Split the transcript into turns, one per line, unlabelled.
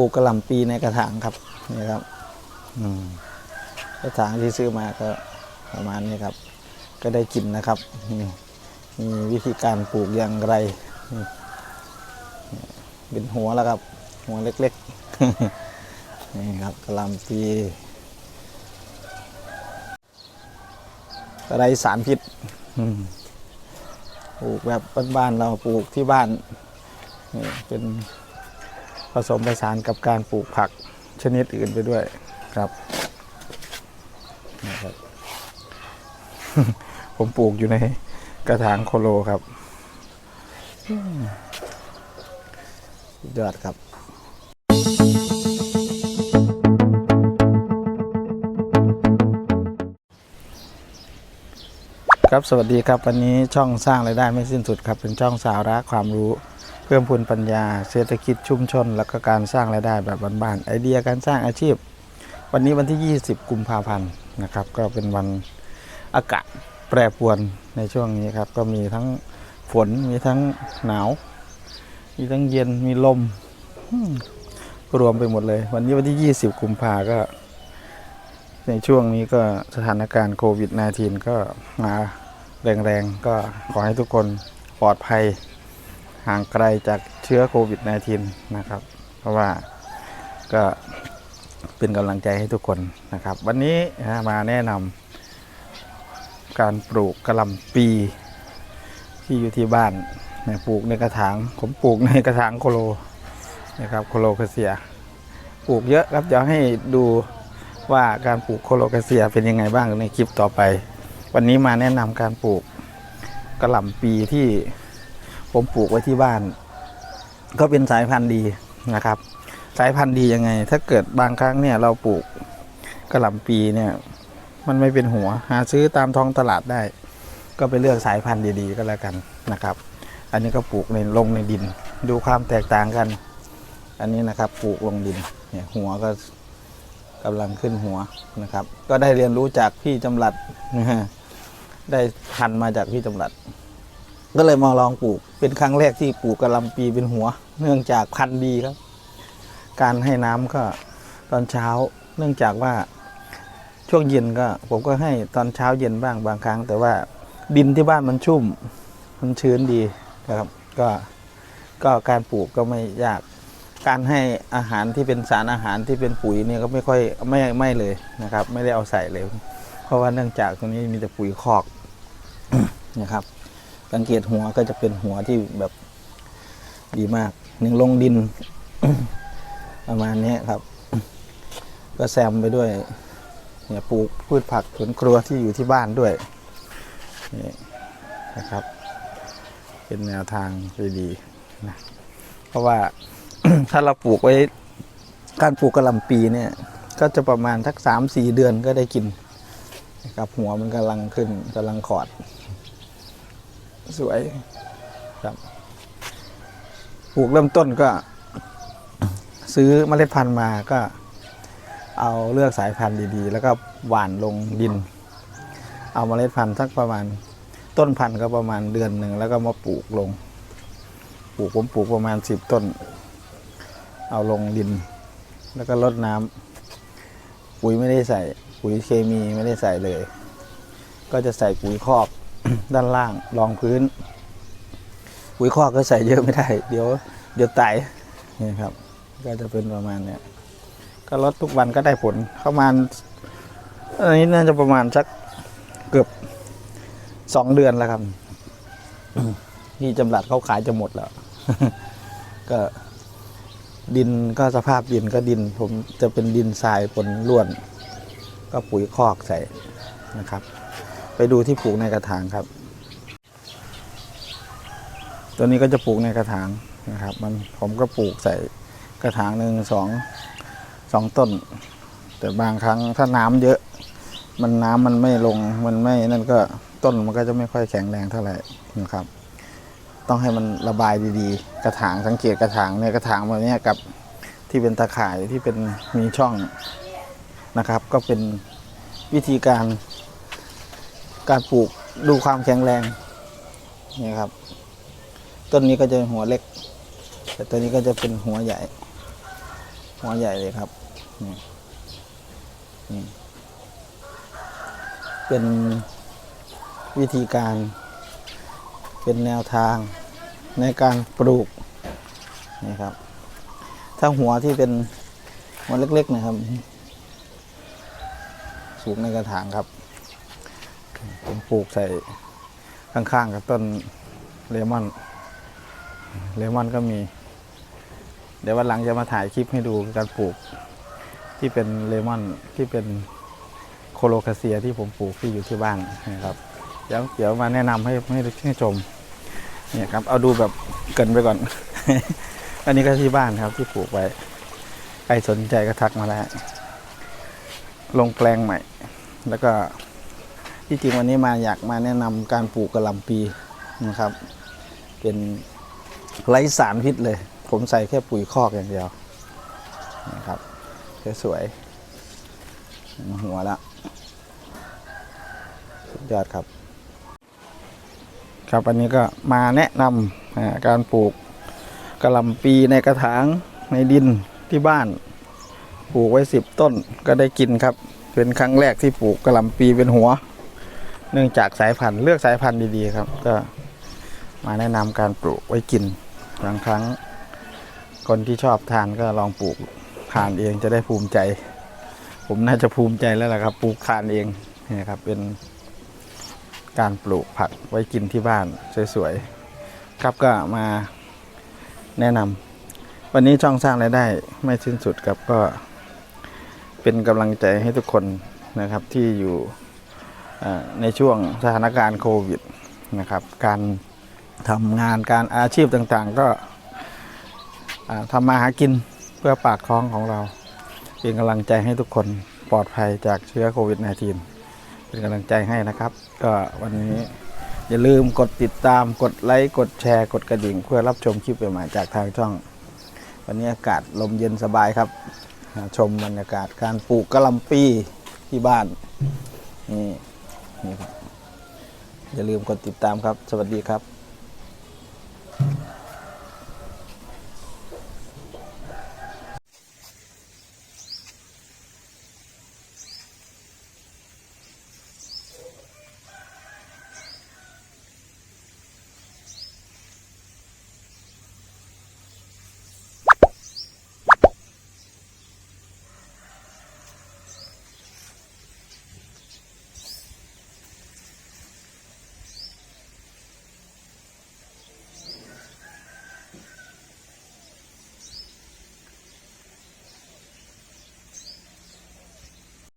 ปลูกกระหล่ำปีในกระถางครับนี่ครับกระถางที่ซื้อมาก็ประมาณนี้ครับ ก็ได้กินนะครับนี่มีวิธีการปลูกอย่างไรเป็นหัวแล้วครับ หัวเล็กๆนี่ครับกระหล่ำปีไรสารพิษปลูกแบบบ้านๆเราปลูกที่บ้านนี่เป็น สมผสานกับการปลูกผักชนิดอื่นไปด้วยครับนี่ครับ ผมปลูกอยู่ในกระถางโคโลครับยอดครับครับสวัสดีครับวันนี้ช่องสร้างรายได้ไม่สิ้นสุดครับ เป็นช่องสาระความรู้ เพิ่มพูนปัญญา เศรษฐกิจชุมชน แล้วก็การสร้างรายได้แบบบ้านๆไอเดียการสร้างอาชีพ วันนี้วันที่ 20 กุมภาพันธ์นะครับ ก็เป็นวันอากาศแปรปรวนในช่วงนี้ครับ ก็มีทั้งฝนมีทั้งหนาว มีทั้งเย็นมีลมอืมรวมไปหมดเลย วันนี้วันที่ 20 กุมภาก็ ในช่วงนี้ก็สถานการณ์โควิด -19 ก็มาแรงๆ ก็ขอให้ทุกคนปลอดภัย ห่างไกลจากเชื้อโควิด -19 นะครับ เพราะว่าก็เป็นกำลังใจให้ทุกคนนะครับ วันนี้มาแนะนำการปลูกกระลำปีที่อยู่ที่บ้านปลูกในกระถาง ผมปลูกในกระถางโคโลนะครับโคโลคาเซีย ปลูกเยอะครับเดี๋ยวให้ดูว่าการปลูกโคโลคาเซียเป็นยังไงบ้างในคลิปต่อไป วันนี้มาแนะนำการปลูกกระหล่ำปีที่ ผมปลูกไว้ที่บ้าน ก็เป็นสายพันธุ์ดีนะครับ สายพันธุ์ดียังไง ถ้าเกิดบางครั้งเนี่ย เราปลูกกระหล่ำปีเนี่ย มันไม่เป็นหัว หาซื้อตามท้องตลาดได้ ก็ไปเลือกสายพันธุ์ดีๆก็แล้วกันนะครับ อันนี้ก็ปลูกในลงในดิน ดูความแตกต่างกัน อันนี้นะครับปลูกลงดินเนี่ยหัวก็กำลังขึ้นหัวนะครับ ก็ได้เรียนรู้จากพี่จำรัดนะฮะได้พันมาจากพี่จำรัด ก็เลยมาลองปลูก เป็นครั้งแรกที่ปลูกกระลำปีเป็นหัว เนื่องจากพันธุ์ดีครับ การให้น้ำก็ตอนเช้า เนื่องจากว่าช่วงเย็นก็ ผมก็ให้ตอนเช้าเย็นบ้างบางครั้ง แต่ว่าดินที่บ้านมันชุ่ม มันชื้นดีนะครับ ก็ก็การปลูกก็ไม่ยาก การให้อาหารที่เป็นสารอาหารที่เป็นปุ๋ยเนี่ยก็ไม่ค่อยไม่ไม่เลยนะครับ ไม่ได้เอาใส่เลย เพราะว่าเนื่องจากตรงนี้มีแต่ปุ๋ยคอกนะครับ สังเกตหัวก็จะเป็นหัวที่แบบดีมากหนึ่งลงดิน ประมาณนี้ครับ ก็แซมไปด้วยเนี่ยปลูกพืชผักสวนครัวที่อยู่ที่บ้านด้วยนี่นะครับ เป็นแนวทางที่ดีนะเพราะว่าถ้าเราปลูกไว้การปลูกกระลำปีเนี่ย ก็จะประมาณทักสามสี่เดือนก็ได้กินนะครับหัวมันกำลังขึ้นกำลังขอด สวยครับปลูกเริ่มต้นก็ ซื้อเมล็ดพันธุ์มาก็ เอาเลือกสายพันธุ์ดีๆ แล้วก็หว่านลงดิน เอาเมล็ดพันธุ์สักประมาณต้นพันธุ์ก็ประมาณเดือนหนึ่งแล้วก็มาปลูกลง ปลูกผมปลูกประมาณสิบต้น เอาลงดิน แล้วก็รดน้ำปุ๋ยไม่ได้ใส่ปุ๋ยเคมีไม่ได้ใส่เลย ก็จะใส่ปุ๋ยคอก ด้านล่างรองพื้นปุ๋ยคอกก็ใส่เยอะไม่ได้ เดี๋ยว เดี๋ยวตายนี่ครับ ก็จะเป็นประมาณเนี้ยก็ลดทุกวันก็ได้ผลประมาณอันนี้น่าจะประมาณสักเกือบสองเดือนแล้วครับที่จำหลัดเขาขายจะหมดแล้ว ก็ดินก็สภาพดินก็ดิน ผมจะเป็นดินทรายปนล้วน ก็ปุ๋ยคอกใส่นะครับ ไปดูที่ปลูกในกระถางครับ ตัวนี้ก็จะปลูกในกระถางนะครับ มันผมก็ปลูกใส่กระถางหนึ่งสองสองต้น แต่บางครั้งถ้าน้ำเยอะ มันน้ำมันไม่ลงมันไม่นั่นก็ต้นมันก็จะไม่ค่อยแข็งแรงเท่าไหร่นะครับ ต้องให้มันระบายดีๆ กระถางสังเกตกระถางเนี่ยกระถางแบบนี้กับที่เป็นตะข่ายที่เป็นมีช่องนะครับ ก็เป็นวิธีการ การปลูกดูความแข็งแรงเนี่ยครับ ต้นนี้ก็จะหัวเล็ก แต่ตัวนี้ก็จะเป็นหัวใหญ่ หัวใหญ่เลยครับนี่นี่เป็นวิธีการ เป็นแนวทางในการปลูกนี่ครับ ถ้าหัวที่เป็นหัวเล็กๆนะครับ สูงในกระถางครับ ปลูกใส่ข้างๆกับต้นเลมอนเลมอนก็มี เดี๋ยววันหลังจะมาถ่ายคลิปให้ดูการปลูกที่เป็นเลมอนที่เป็นโคโลคาเซียที่ผมปลูกที่อยู่ที่บ้านนะครับ เดี๋ยวเดี๋ยวมาแนะนำให้ให้ให้ชมเนี่ยครับ เอาดูแบบเกินไปก่อน อันนี้ก็ที่บ้านครับที่ปลูกไว้ใครสนใจก็ทักมาได้ลงแปลงใหม่ แล้วก็ ที่จริงวันนี้มาอยากมาแนะนำการปลูกกระลำปีนะครับ เป็นไร้สารพิษเลย ผมใส่แค่ปุ๋ยคอกอย่างเดียวนะครับสวยๆหัวละสุดยอดครับ ครับอันนี้ก็มาแนะนำอ่าการปลูกกระลำปีในกระถางในดินที่บ้าน ปลูกไว้สิบต้นก็ได้กินครับ เป็นครั้งแรกที่ปลูกกระลำปีเป็นหัว เนื่องจากสายพันธุ์เลือกสายพันธุ์ดีๆครับ ก็มาแนะนำการปลูกไว้กินบางครั้ง คนที่ชอบทานก็ลองปลูกทานเองจะได้ภูมิใจ ผมน่าจะภูมิใจแล้วล่ะครับ ปลูกทานเองนี่ครับเป็นการปลูกผักไว้กินที่บ้านสวยๆครับก็มาแนะนำวันนี้ช่องสร้างรายได้ไม่สิ้นสุดครับก็เป็นกำลังใจให้ทุกคนนะครับที่อยู่ ในช่วงสถานการณ์โควิดนะครับ การทำงานการอาชีพต่างๆ ก็ทำมาหากินเพื่อปากท้องของเรา เป็นกำลังใจให้ทุกคนปลอดภัยจากเชื้อโควิด -19 เป็นกำลังใจให้นะครับ ก็วันนี้อย่าลืมกดติดตามกดไลค์ กดแชร์ กดกระดิ่ง เพื่อรับชมคลิปใหม่ๆจากทางช่อง วันนี้อากาศลมเย็นสบายครับ ชมบรรยากาศการปลูกกระลำปีที่บ้านนี่ นี่ครับอย่าลืมกดติดตามครับ สวัสดีครับ